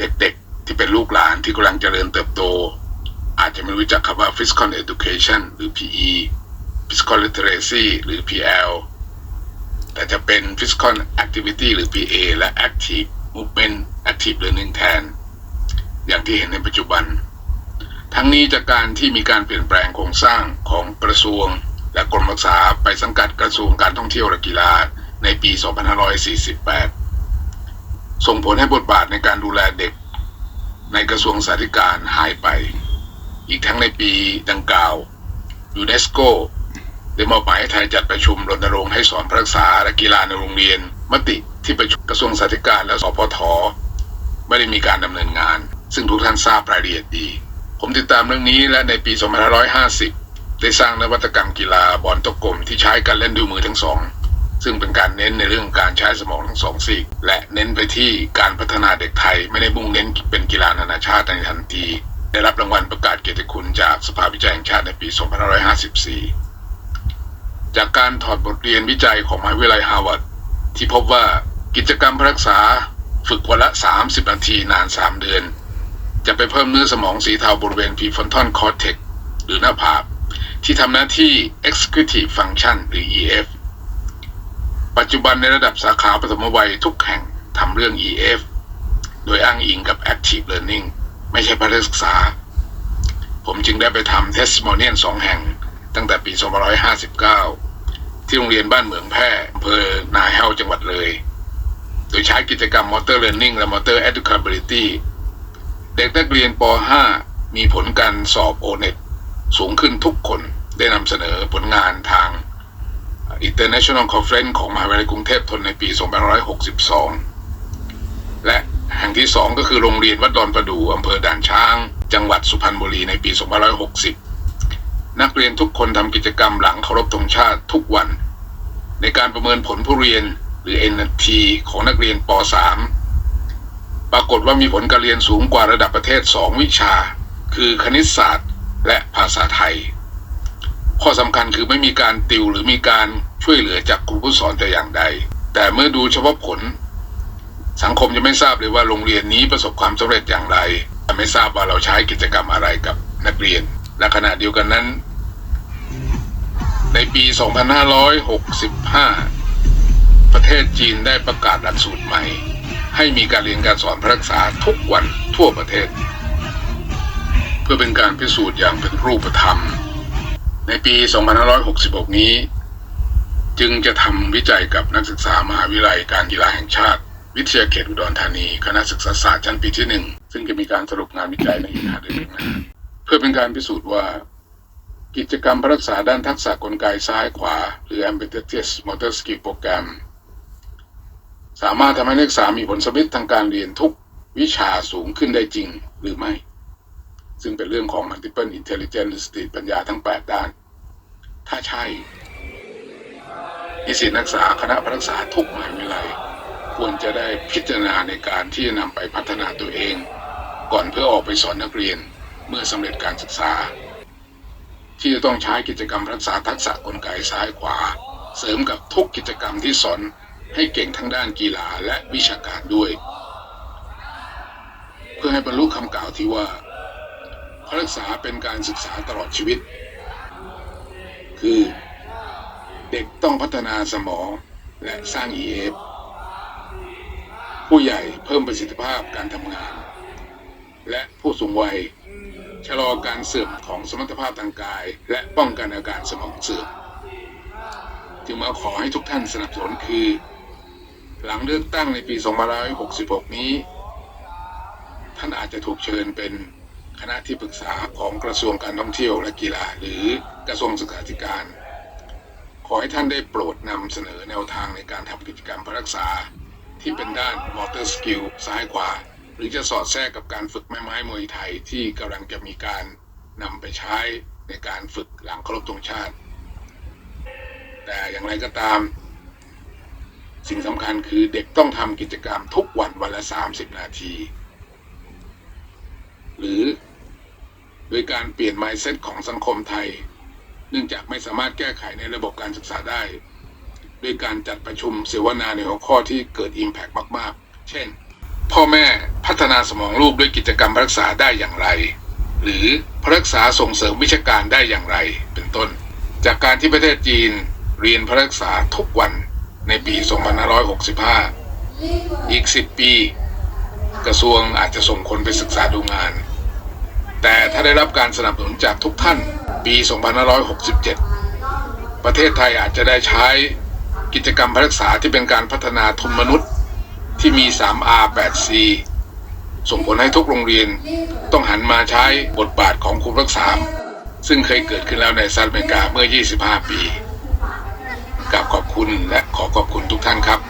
เด็กๆ ที่เป็นลูกหลานที่กำลังเจริญเติบโต อาจจะไม่รู้จักคำว่า physical education หรือ PE physical literacy หรือ PL แต่จะเป็น physical activity หรือ PA และ active movement active learning แทน อย่างที่เห็นในปัจจุบัน ทั้งนี้จากการที่มีการเปลี่ยนแปลงโครงสร้างของกระทรวง และกรมศึกษาไปสังกัดกระทรวงการท่องเที่ยวและกีฬาในปี 2548 ส่งผลให้บทบาทในการดูแลเด็ก ในกระทรวงสาธการหายไป อีกทั้งในปีดังกล่าวยูเนสโกได้มอบหมายให้ไทยจัดประชุมรณรงค์ให้สอนพระศึกษาและกีฬาในโรงเรียน มติที่ประชุมกระทรวงสาธการและสพทไม่ได้มีการดำเนินงาน ซึ่งทุกท่านทราบรายละเอียดดี ผมติดตามเรื่องนี้และในปี 2550 ได้สร้างนวัตกรรมกีฬาบอลตะกลมที่ใช้การเล่นด้วยมือทั้งสอง ซึ่งเป็นการเน้นในเรื่องการใช้สมองทั้งสองซีกและเน้นไปที่การพัฒนาเด็กไทย ไม่ได้มุ่งเน้นเป็นกีฬานานาชาติในทันที ได้รับรางวัลประกาศเกียรติคุณจากสภาวิจัยแห่งชาติในปี 2554 จากการถอดบทเรียนวิจัยของมหาวิทยาลัยฮาร์วาร์ดที่พบว่ากิจกรรมรักษาฝึกวันละ 30 นาทีนาน 3 เดือน จะไปเพิ่มเนื้อสมองสีเทาบริเวณ prefrontal cortex หรือหน้าผากที่ทำหน้าที่ executive function หรือ EF ปัจจุบันในระดับสาขาปฐมวัยทุกแห่งทำเรื่อง EF โดยอ้างอิงกับ active learning ไม่ใช่พัฒศึกษา ผมจึงได้ไปทำ testimonial สองแห่ง ตั้งแต่ปี 2559 ที่โรงเรียนบ้านเหมืองแพร่อำเภอนาแห้วจังหวัดเลย โดยใช้กิจกรรม motor learning และ motor educability เด็กนักเรียนป .5 มีผลการสอบ O-NET สูงขึ้นทุกคนได้นำเสนอผลงานทาง International Conference ของมหาวิทยาลัยกรุงเทพทนในปี 2562 และแห่งที่สองก็คือโรงเรียนวัดดอนประดู่อำเภอด่านช้าง จังหวัดสุพรรณบุรีในปี 2560 นักเรียนทุกคนทำกิจกรรมหลังเคารพธงชาติทุกวัน ในการประเมินผลผู้เรียนหรือ NT ของนักเรียนป .3 ปรากฏว่ามีผลการเรียนสูงกว่าระดับประเทศ 2 วิชา คือคณิตศาสตร์และภาษาไทย ข้อสำคัญคือไม่มีการติวหรือมีการ ช่วยเหลือจากครูผู้สอนแต่อย่างใด แต่เมื่อดูเฉพาะผล สังคมจะไม่ทราบเลยว่าโรงเรียนนี้ประสบความสำเร็จอย่างไรแต่ไม่ทราบว่าเราใช้กิจกรรมอะไรกับนักเรียน และขณะเดียวกันนั้น ในปี 2565 ประเทศจีนได้ประกาศหลักสูตรใหม่ ให้มีการเรียนการสอนพระรักษาทุกวันทั่วประเทศ เพื่อเป็นการพิสูจน์อย่างเป็นรูปธรรม ในปี 2566 นี้ จึงจะทำวิจัยกับนักศึกษามหาวิทยาลัยการกีฬาแห่งชาติ วิทยาเขตอุดรธานี คณะศึกษาศาสตร์ชั้นปีที่หนึ่งซึ่งจะมีการสรุปงานวิจัยในอีกห้าเดือนข้างหน้าเพื่อเป็นการพิสูจน์ว่า กิจกรรมรักษาด้านทักษะกลไกซ้ายขวา หรือ ambidextrous motor skill program สามารถทำให้นักศึกษามีผลสำเร็จทางการเรียนทุกวิชาสูงขึ้นได้จริงหรือไม่ ซึ่งเป็นเรื่องของ multiple intelligence สติปัญญาทั้ง 8 ด้าน ถ้าใช่ นิสิตนักศึกษาคณะพระรักษาทุกมหาวิทยาลัย ควรจะได้พิจารณาในการที่จะนำไปพัฒนาตัวเอง ก่อนเพื่อออกไปสอนนักเรียนเมื่อสำเร็จการศึกษา ที่จะต้องใช้กิจกรรมรักษาทักษะกลไกซ้ายขวา เสริมกับทุกกิจกรรมที่สอนให้เก่งทั้งด้านกีฬาและวิชาการด้วย เพื่อให้บรรลุคำกล่าวที่ว่าพระรักษาเป็นการศึกษาตลอดชีวิต คือ เด็กต้องพัฒนาสมองและสร้าง EF ผู้ใหญ่เพิ่มประสิทธิภาพการทำงาน และผู้สูงวัยชะลอการเสื่อมของสมรรถภาพทางกาย และป้องกันอาการสมองเสื่อมจึงมาขอให้ทุกท่านสนับสนุนคือ หลังเลือกตั้งในปี 2566 นี้ ท่านอาจจะถูกเชิญเป็นคณะที่ปรึกษาของกระทรวงการท่องเที่ยวและกีฬา หรือกระทรวงศึกษาธิการ ขอให้ท่านได้โปรดนำเสนอแนวทางในการทำกิจกรรมรักษา ที่เป็นด้าน motor skill ซ้ายขวา หรือจะสอดแทรกกับการฝึกแม่ไม้มวยไทยที่กำลังจะมีการนำไปใช้ในการฝึกหลังเคารพธงชาติ แต่อย่างไรก็ตาม สิ่งสำคัญคือเด็กต้องทำกิจกรรมทุกวันวันละ 30 นาที หรือโดยการเปลี่ยน mindset ของสังคมไทย เนื่องจากไม่สามารถแก้ไขในระบบการศึกษาได้ ด้วยการจัดประชุมเสวนาในหัวข้อที่เกิด Impact มาก ๆ เช่น พ่อแม่พพัฒนาสมองลูกด้วยกิจกรรมรักษาได้อย่างไร หรือรักษาส่งเสริมวิชาการได้อย่างไร เป็นต้น จากการที่ประเทศจีนเรียนรักษาทุกวันในปี 2565 อีก 10 ปี กระทรวงอาจจะส่งคนไปศึกษาดูงาน แต่ถ้าได้รับการสนับสนุนจากทุกท่าน ปี 2567 ประเทศไทยอาจจะได้ใช้กิจกรรมรักษาที่เป็นการพัฒนาทุนมนุษย์ที่มี 3R 8C ส่งผลให้ทุกโรงเรียนต้องหันมาใช้บทบาทของครูรักษา ซึ่งเคยเกิดขึ้นแล้วในสหรัฐอเมริกาเมื่อ 25 ปี กับขอบคุณและขอขอบคุณทุกท่านครับ